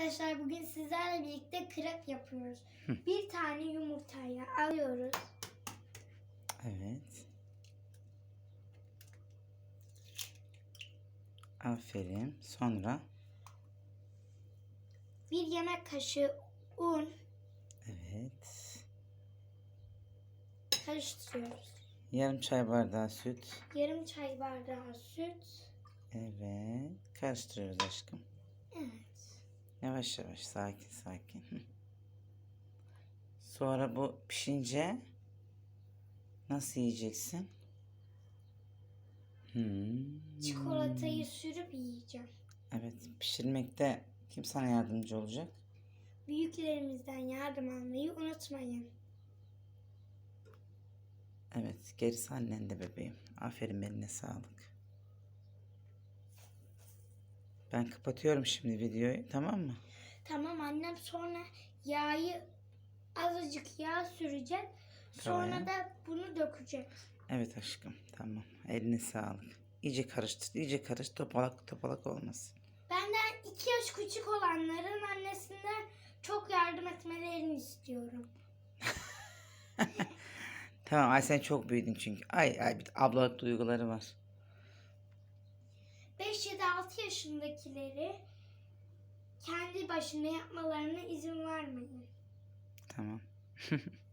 arkadaşlar bugün sizlerle birlikte krep yapıyoruz. Bir tane yumurtayı alıyoruz. Evet. Aferin. Sonra Bir yemek kaşığı un evet. karıştırıyoruz. Yarım çay bardağı süt. Yarım çay bardağı süt. Evet. Karıştırıyoruz aşkım. Evet. Yavaş yavaş sakin sakin. Sonra bu pişince nasıl yiyeceksin? Hmm. Çikolatayı sürüp yiyeceğim. Evet pişirmekte kim sana yardımcı olacak? Büyüklerimizden yardım almayı unutmayın. Evet gerisi annende bebeğim. Aferin eline sağlık. Ben kapatıyorum şimdi videoyu tamam mı? Tamam annem sonra yağı azıcık yağ sürecek. Sonra Tamam. da bunu dökecek. Evet aşkım tamam. Eline sağlık. İyice karıştır. iyice karıştır. Topalak topalak olmasın. Benden iki yaş küçük olanların annesinden çok yardım etmelerini istiyorum. Tamam ay sen çok büyüdün çünkü. Ay ay bir ablalık duyguları var. 5 ya da 6 yaşındakileri kendi başına yapmalarına izin vermeyin. Tamam.